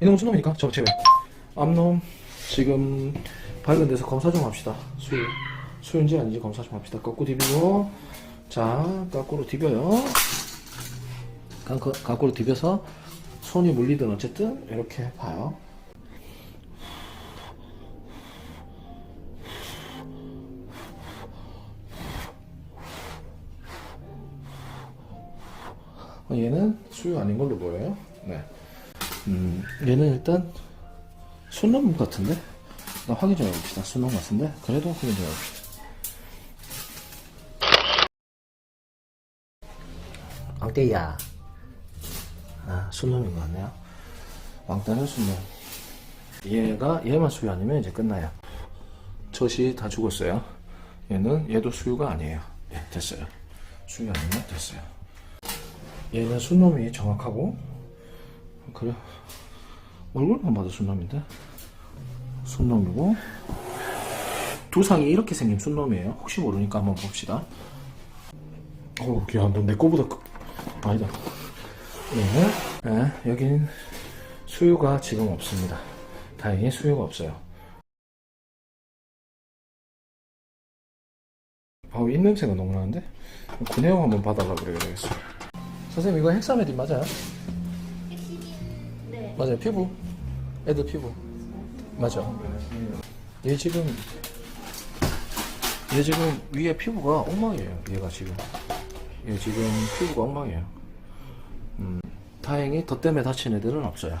이놈은 순놈이니까 저 제외. 암놈 지금 데서 검사 좀 합시다. 수유 수유인지 아닌지 검사 좀 합시다. 거꾸로 디비고 자 거꾸로 디벼요. 거- 거꾸로 디벼서 손이 물리든 어쨌든 이렇게 봐요. 어, 얘는 수유 아닌 걸로 보여요. 네. 음, 얘는 일단 순놈 같은데? 나 확인 좀 해봅시다. 순놈 같은데? 그래도 확인 좀 해봅시다. 왕대야. 아, 순놈인 것 같네요. 왕따는 순놈. 얘가, 얘만 수유 아니면 이제 끝나요. 젖이 다 죽었어요. 얘는, 얘도 수유가 아니에요. 예, 됐어요. 수유 아니면 됐어요. 얘는 순놈이 정확하고, 그래. 얼굴만 봐도 순놈인데? 순놈이고, 두상이 이렇게 생긴 순놈이에요. 혹시 모르니까 한번 봅시다. 어우, 야, 너내 거보다 크... 아니다. 예, 예, 여긴 수유가 지금 없습니다. 다행히 수유가 없어요. 아우, 입냄새가 너무 나는데? 구내용 한번 받아라 그래야 되겠어. 선생님, 이거 헥사메딘 맞아요? 네. 맞아요, 피부. 애들 피부. 맞아. 얘 지금, 얘 지금 위에 피부가 엉망이에요. 얘가 지금. 얘 지금 피부가 엉망이에요. 음, 다행히 덧 때문에 다친 애들은 없어요.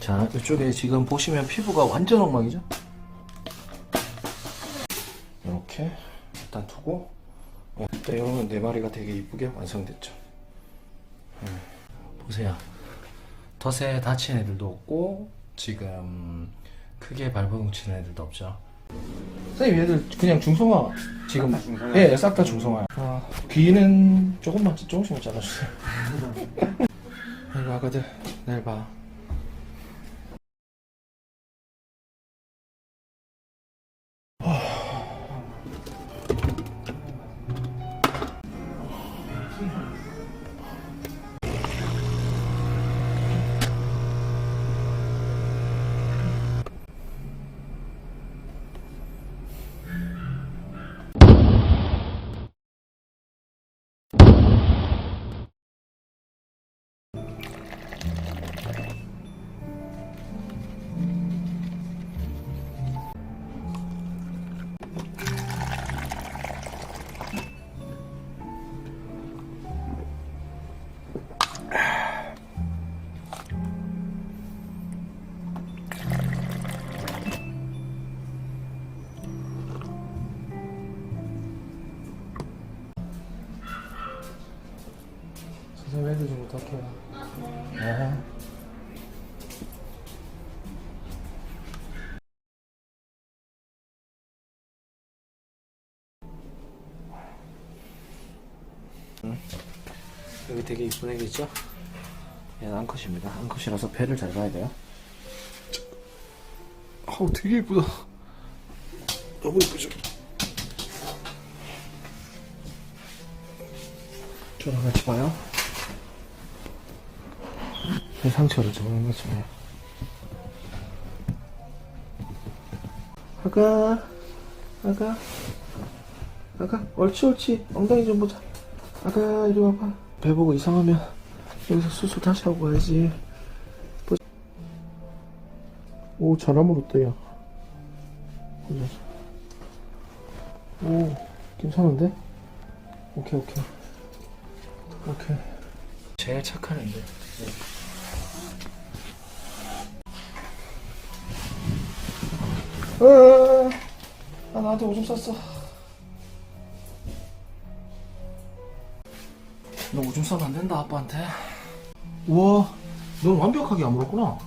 자, 이쪽에 지금 보시면 피부가 완전 엉망이죠? 이렇게 일단 두고, 어, 일단 이러면 네 마리가 되게 이쁘게 완성됐죠. 음, 보세요. 덫에 다친 애들도 없고 지금 크게 발버둥 치는 애들도 없죠. 선생님 얘들 그냥 중성화 지금 예, 싹 다 중성화요. 아, 귀는 조금만 조금씩만 잘라주세요. 아이고 아가들 내일 봐. 애들 좀 부탁해요. 네. 응? 여기 되게 이쁜 애기 있죠? 얘는 암컷입니다. 암컷이라서 배를 잘 봐야 돼요. 아우 되게 이쁘다. 너무 이쁘죠? 저랑 같이 봐요. 내 상처를 적는 거지. 아가, 아가, 아가, 옳지, 옳지. 엉덩이 좀 보자. 아가, 이리 와봐. 배 보고 이상하면 여기서 수술 다시 하고 가야지. 보자. 오, 야. 보자. 오, 괜찮은데? 오케이, 오케이. 오케이. 제일 착한 애인데. 어, 아, 나한테 오줌 쌌어. 너 오줌 싸면 안 된다, 아빠한테. 우와, 넌 완벽하게 안 물었구나.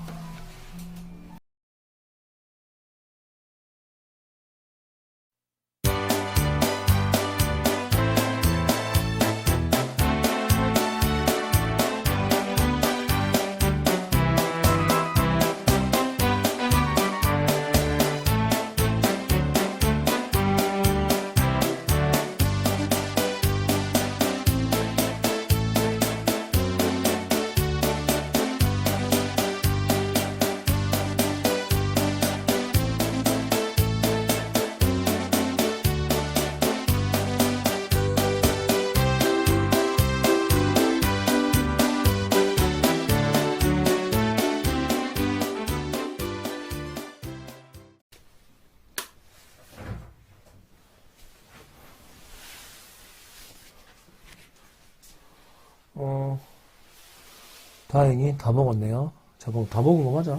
다행히 다 먹었네요. 잠깐 다 먹은 거 맞아?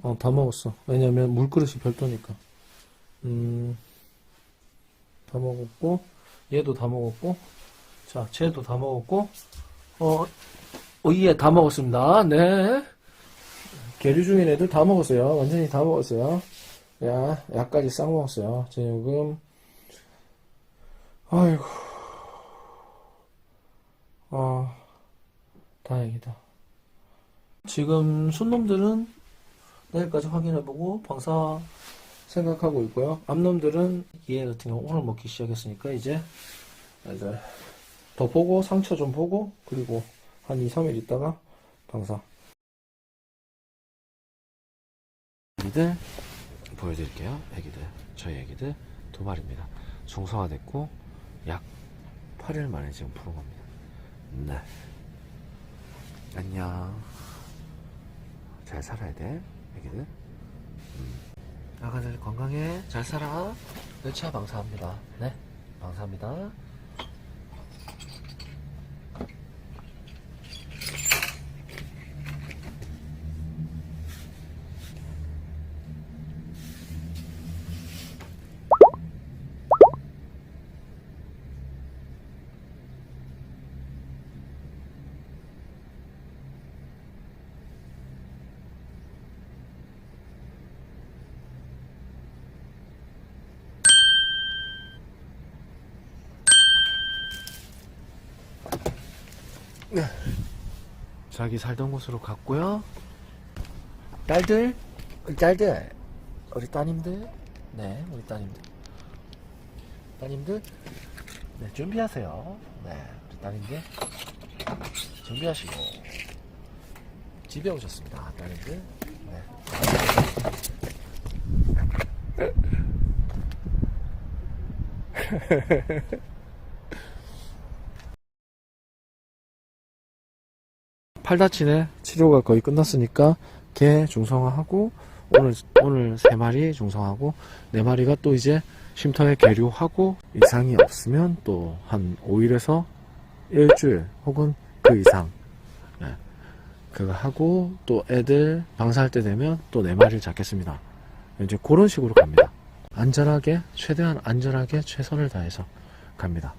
어, 다 먹었어. 왜냐면 물그릇이 별도니까. 음, 다 먹었고, 얘도 다 먹었고, 자, 쟤도 다 먹었고, 어, 어, 예, 다 먹었습니다. 네. 계류 중인 애들 다 먹었어요. 완전히 다 먹었어요. 야, 약까지 싹 먹었어요. 제 요금. 아이고. 아, 다행이다. 지금 순놈들은 내일까지 확인해보고 방사 생각하고 있고요. 암놈들은 얘 같은 경우 오늘 먹기 시작했으니까 이제 이제 더 보고 상처 좀 보고 그리고 한 2, 3일 있다가 방사. 애기들 보여드릴게요. 애기들 저희 애기들 두 마리입니다. 중성화됐고 약 8일 만에 지금 푸른 겁니다. 네. 안녕. 잘 살아야 돼, 애기들. 음. 아가들 건강해. 잘 살아. 열차 방사합니다. 네, 방사합니다. 자기 살던 곳으로 갔고요. 딸들, 우리 딸들, 우리 따님들, 네, 우리 따님들, 따님들, 네, 준비하세요. 네, 우리 따님들, 준비하시고 집에 오셨습니다, 따님들. 네. 팔다치네 치료가 거의 끝났으니까 개 중성화하고 오늘 오늘 세 마리 중성하고 네 마리가 또 이제 쉼터에 계류하고 이상이 없으면 또 한 5일에서 일주일 혹은 그 이상 네. 그거 하고 또 애들 방사할 때 되면 또 네 마리를 잡겠습니다. 이제 그런 식으로 갑니다. 안전하게 최대한 안전하게 최선을 다해서 갑니다.